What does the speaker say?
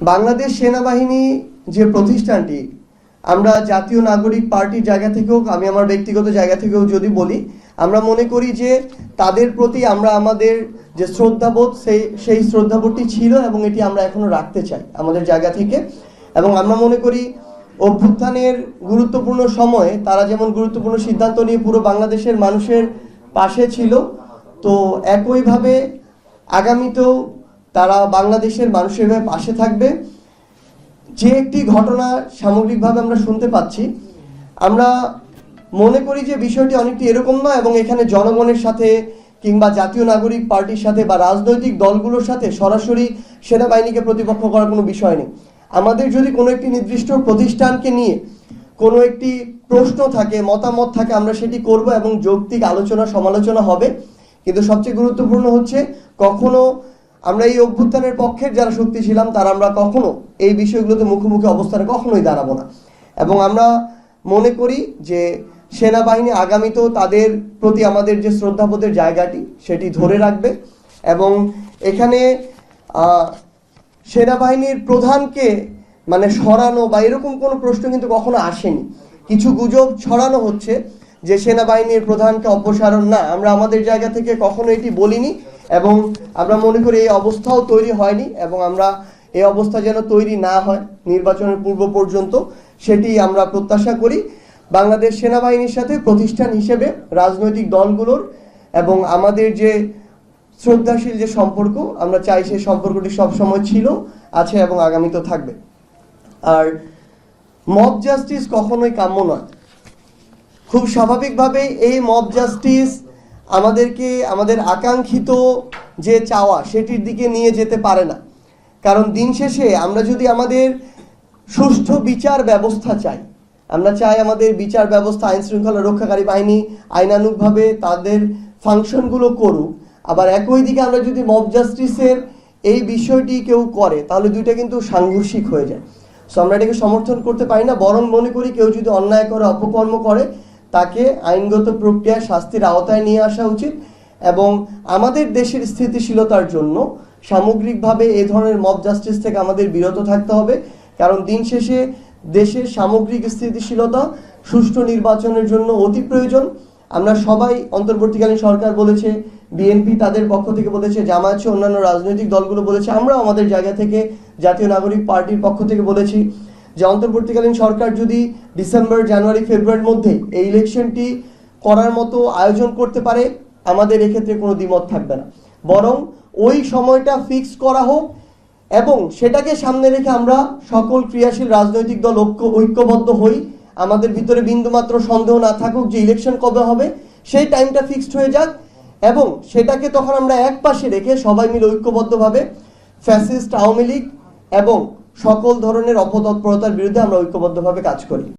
বাংলাদেশ সেনাবাহিনী যে প্রতিষ্ঠানটি, আমরা জাতীয় নাগরিক পার্টির জায়গা থেকেও, আমি আমার ব্যক্তিগত জায়গা থেকেও যদি বলি, আমরা মনে করি যে তাদের প্রতি আমরা আমাদের যে শ্রদ্ধাবোধ, সেই সেই শ্রদ্ধাবোধটি ছিল এবং এটি আমরা এখনও রাখতে চাই আমাদের জায়গা থেকে। এবং আমরা মনে করি অভ্যুত্থানের গুরুত্বপূর্ণ সময়ে তারা যেমন গুরুত্বপূর্ণ সিদ্ধান্ত নিয়ে পুরো বাংলাদেশের মানুষের পাশে ছিল, তো একইভাবে আগামীতেও তারা বাংলাদেশের মানুষের পাশে থাকবে। যে একটি ঘটনা সামগ্রিকভাবে আমরা শুনতে পাচ্ছি, আমরা মনে করি যে বিষয়টি অনেকটি এরকম নয় এবং এখানে জনগণের সাথে কিংবা জাতীয় নাগরিক পার্টির সাথে বা রাজনৈতিক দলগুলোর সাথে সরাসরি সেনাবাহিনীকে প্রতিপক্ষ করার কোনো বিষয় নেই। আমাদের যদি কোনো একটি নির্দিষ্ট প্রতিষ্ঠানকে নিয়ে কোনো একটি প্রশ্ন থাকে, মতামত থাকে, আমরা সেটি করব এবং যৌক্তিক আলোচনা সমালোচনা হবে। কিন্তু সবচেয়ে গুরুত্বপূর্ণ হচ্ছে, কখনো আমরা এই অভ্যুত্থানের পক্ষের যারা শক্তি ছিলাম, তারা আমরা কখনো এই বিষয়গুলোতে মুখোমুখি অবস্থানে কখনোই দাঁড়াবো না। এবং আমরা মনে করি যে সেনাবাহিনী আগামীতেও তাদের প্রতি আমাদের যে শ্রদ্ধাবোধের জায়গাটি, সেটি ধরে রাখবে এবং এখানে সেনাবাহিনীর প্রধানকে মানে সরানো বা এরকম কোনো প্রশ্ন কিন্তু কখনো আসেনি। কিছু গুজব ছড়ানো হচ্ছে যে সেনাবাহিনীর প্রধানকে অপসারণ না। আমরা আমাদের জায়গা থেকে কখনো এটি বলিনি। এবং আমরা মনে করি এই অবস্থাও তৈরি হয়নি এবং আমরা এই অবস্থা যেন তৈরি না হয় নির্বাচনের পূর্ব পর্যন্ত, সেটি আমরা প্রত্যাশা করি। বাংলাদেশ সেনাবাহিনীর সাথে প্রতিষ্ঠান হিসেবে রাজনৈতিক দলগুলোর এবং আমাদের যে শ্রদ্ধাশীল যে সম্পর্ক, আমরা চাই সেই সম্পর্কটি সবসময় ছিল, আছে এবং আগামীতেও থাকবে। আর মব জাস্টিস কখনোই কাম্য নয়। খুব স্বাভাবিকভাবেই এই মব জাস্টিস আমাদেরকে, আমাদের আকাঙ্ক্ষিত যে চাওয়া সেটির দিকে নিয়ে যেতে পারে না। কারণ দিন শেষে আমরা যদি আমাদের সুষ্ঠু বিচার ব্যবস্থা চাই, আমরা চাই আমাদের বিচার ব্যবস্থা, আইন শৃঙ্খলা রক্ষাকারী বাহিনী আইনানুগভাবে তাদের ফাংশনগুলো করুক। আবার একই দিকে আমরা যদি মব জাস্টিসের এই বিষয়টি কেউ করে, তাহলে দুইটা কিন্তু সাংঘর্ষিক হয়ে যায়। সো আমরা এটাকে সমর্থন করতে পারি না, বরং মনে করি কেউ যদি অন্যায় করে, অপকর্ম করে তাকে আইনগত প্রক্রিয়ায় শাস্তির আওতায় নিয়ে আসা উচিত এবং আমাদের দেশের স্থিতিশীলতার জন্য সামগ্রিকভাবে এ ধরনের মব জাস্টিস থেকে আমাদের বিরত থাকতে হবে। কারণ দিন শেষে দেশের সামগ্রিক স্থিতিশীলতা সুষ্ঠু নির্বাচনের জন্য অতি প্রয়োজন। আমরা সবাই অন্তর্বর্তীকালীন সরকার বলেছে, বিএনপি তাদের পক্ষ থেকে বলেছে, জামায়াত অন্যান্য রাজনৈতিক দলগুলো বলেছে আমরা আমাদের জায়গা থেকে জাতীয় নাগরিক পার্টির পক্ষ থেকে বলেছি। যে অন্তর্বর্তীকালীন সরকার যদি ডিসেম্বর, জানুয়ারি, ফেব্রুয়ারির মধ্যে এই ইলেকশনটি করার মতো আয়োজন করতে পারে, আমাদের এক্ষেত্রে কোনো দ্বিমত থাকবে না। বরং ওই সময়টা ফিক্স করা হোক এবং সেটাকে সামনে রেখে আমরা সকল ক্রিয়াশীল রাজনৈতিক দল ঐক্য, ঐক্যবদ্ধ হই। আমাদের ভিতরে বিন্দুমাত্র সন্দেহ না থাকুক যে ইলেকশন কবে হবে, সেই টাইমটা ফিক্সড হয়ে যাক এবং সেটাকে তখন আমরা এক পাশে রেখে সবাই মিলে ঐক্যবদ্ধভাবে ফ্যাসিস্ট আওয়ামী লীগ এবং সকল ধরনের অপতৎপরতার বিরুদ্ধে আমরা ঐক্যবদ্ধভাবে কাজ করি।